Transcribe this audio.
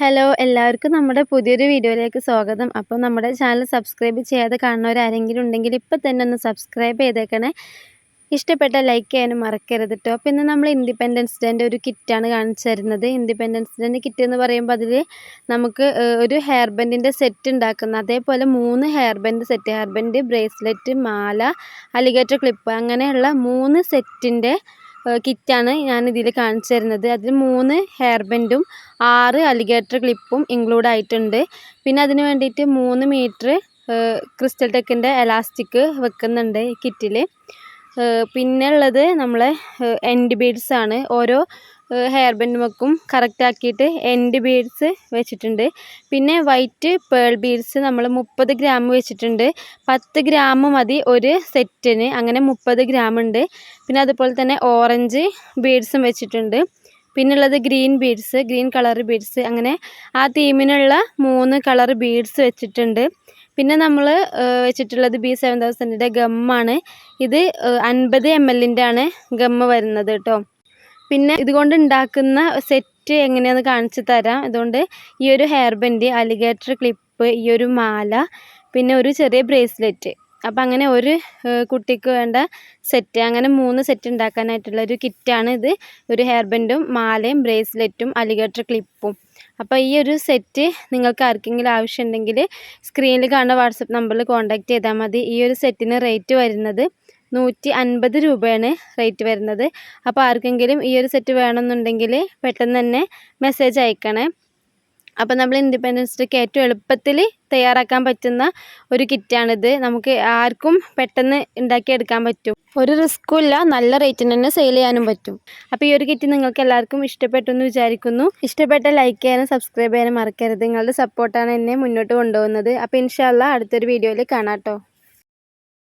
Hello എല്ലാവർക്കും നമ്മുടെ പുതിയൊരു വീഡിയോയിലേക്ക് സ്വാഗതം. അപ്പോൾ നമ്മുടെ ചാനൽ സബ്സ്ക്രൈബ് ചെയ്യാതെ കാണുന്നവരാരെങ്കിലും ഉണ്ടെങ്കിൽ ഇപ്പം തന്നെ ഒന്ന് സബ്സ്ക്രൈബ് ചെയ്തേക്കണേ. ഇഷ്ടപ്പെട്ട ലൈക്ക് ചെയ്യാനും മറക്കരുത് കേട്ടോ അപ്പോൾ ഇന്ന് നമ്മൾ ഇൻഡിപെൻഡൻസ് ഡേന്റെ ഒരു കിറ്റാണ് കാണിച്ചു തരുന്നത്. ഇൻഡിപെൻഡൻസ് ഡേന്റെ കിറ്റ് എന്ന് പറയുമ്പോൾ അതിൽ നമുക്ക് ഒരു ഹെയർ ബെൻഡിന്റെ സെറ്റ് ഉണ്ടാക്കുന്ന. അതേപോലെ മൂന്ന് hair bend set hair bend bracelet മാല അലിഗേറ്റർ ക്ലിപ്പ് അങ്ങനെയുള്ള മൂന്ന് സെറ്റിന്റെ കിറ്റാണ് ഞാൻ ഇതിൽ കാണിച്ചു തരുന്നത്. അതിൽ മൂന്ന് ഹെയർ ബെൻഡും ആറ് അലിഗേറ്റർ ക്ലിപ്പും ഇൻക്ലൂഡ് ആയിട്ടുണ്ട്. പിന്നെ അതിന് വേണ്ടിയിട്ട് മൂന്ന് മീറ്റർ ക്രിസ്റ്റൽ ടെക്കിന്റെ എലാസ്റ്റിക് വെക്കുന്നുണ്ട് കിറ്റിൽ പിന്നെ ഉള്ളത് നമ്മളെ എൻഡ് ബീഡ്സ് ആണ്. ഓരോ ഹെയർ ബെൻഡ് വെക്കും. കറക്റ്റ് ആക്കിയിട്ട് എൻഡ് ബീഡ്സ് വെച്ചിട്ടുണ്ട്. പിന്നെ വൈറ്റ് പേൾ ബീഡ്സ് നമ്മൾ മുപ്പത് ഗ്രാം വെച്ചിട്ടുണ്ട്. പത്ത് ഗ്രാം മതി ഒരു സെറ്റിന് അങ്ങനെ മുപ്പത് ഗ്രാം ഉണ്ട്. പിന്നെ അതുപോലെ തന്നെ ഓറഞ്ച് ബീഡ്സും വെച്ചിട്ടുണ്ട്. പിന്നെ ഉള്ളത് green beads green colour beads അങ്ങനെ ആ തീമിനുള്ള മൂന്ന് കളർ ബീഡ്സ് വെച്ചിട്ടുണ്ട്. പിന്നെ നമ്മൾ വെച്ചിട്ടുള്ളത് ബി സെവൻ തൗസൻഡിന്റെ ഗമ്മാണ് ഇത് അൻപത് എം എല്ലിന്റെ ആണ് ഗമ്മ് വരുന്നത് കേട്ടോ. പിന്നെ ഇതുകൊണ്ട് ഉണ്ടാക്കുന്ന സെറ്റ് എങ്ങനെയാണെന്ന് കാണിച്ചു തരാം. അതുകൊണ്ട് ഈ ഒരു ഹെയർ ബെൻഡ് അലിഗേറ്റർ ക്ലിപ്പ് ഈ ഒരു മാല പിന്നെ ഒരു ചെറിയ ബ്രേസ്ലെറ്റ് അപ്പം അങ്ങനെ ഒരു കുട്ടിക്ക് വേണ്ട സെറ്റ് അങ്ങനെ മൂന്ന് സെറ്റ് ഉണ്ടാക്കാനായിട്ടുള്ള ഒരു കിറ്റാണ് ഇത്. ഒരു ഹെയർ ബെൻഡും മാലയും ബ്രേസ്ലെറ്റും അലിഗേറ്റർ ക്ലിപ്പും അപ്പോൾ ഈ ഒരു സെറ്റ് നിങ്ങൾക്ക് ആർക്കെങ്കിലും ആവശ്യമുണ്ടെങ്കിൽ സ്ക്രീനിൽ കാണുന്ന വാട്സപ്പ് നമ്പറിൽ കോൺടാക്റ്റ് ചെയ്താൽ മതി. ഈ ഒരു സെറ്റിന് റേറ്റ് വരുന്നത് നൂറ്റി അൻപത് രൂപയാണ് റേറ്റ് വരുന്നത്. അപ്പോൾ ആർക്കെങ്കിലും ഈ ഒരു സെറ്റ് വേണമെന്നുണ്ടെങ്കിൽ പെട്ടെന്ന് തന്നെ മെസ്സേജ് അയക്കണേ. അപ്പോൾ നമ്മൾ ഇൻഡിപെൻഡൻസ് ഡേക്ക് ഏറ്റവും എളുപ്പത്തിൽ തയ്യാറാക്കാൻ പറ്റുന്ന ഒരു കിറ്റാണിത് നമുക്ക് ആർക്കും പെട്ടെന്ന് ഉണ്ടാക്കിയെടുക്കാൻ പറ്റും. ഒരു റിസ്ക്കും ഇല്ല നല്ല റേറ്റിന് തന്നെ സെയിൽ ചെയ്യാനും പറ്റും. അപ്പോൾ ഈ ഒരു കിറ്റ് നിങ്ങൾക്ക് എല്ലാവർക്കും ഇഷ്ടപ്പെട്ടു എന്ന് വിചാരിക്കുന്നു. ഇഷ്ടപ്പെട്ട ലൈക്ക് ചെയ്യാനും സബ്സ്ക്രൈബ് ചെയ്യാനും മറക്കരുത്. നിങ്ങളുടെ സപ്പോർട്ടാണ് എന്നെ മുന്നോട്ട് കൊണ്ടുപോകുന്നത്. അപ്പോൾ ഇൻഷാല്ല അടുത്തൊരു വീഡിയോയിൽ കാണാം കേട്ടോ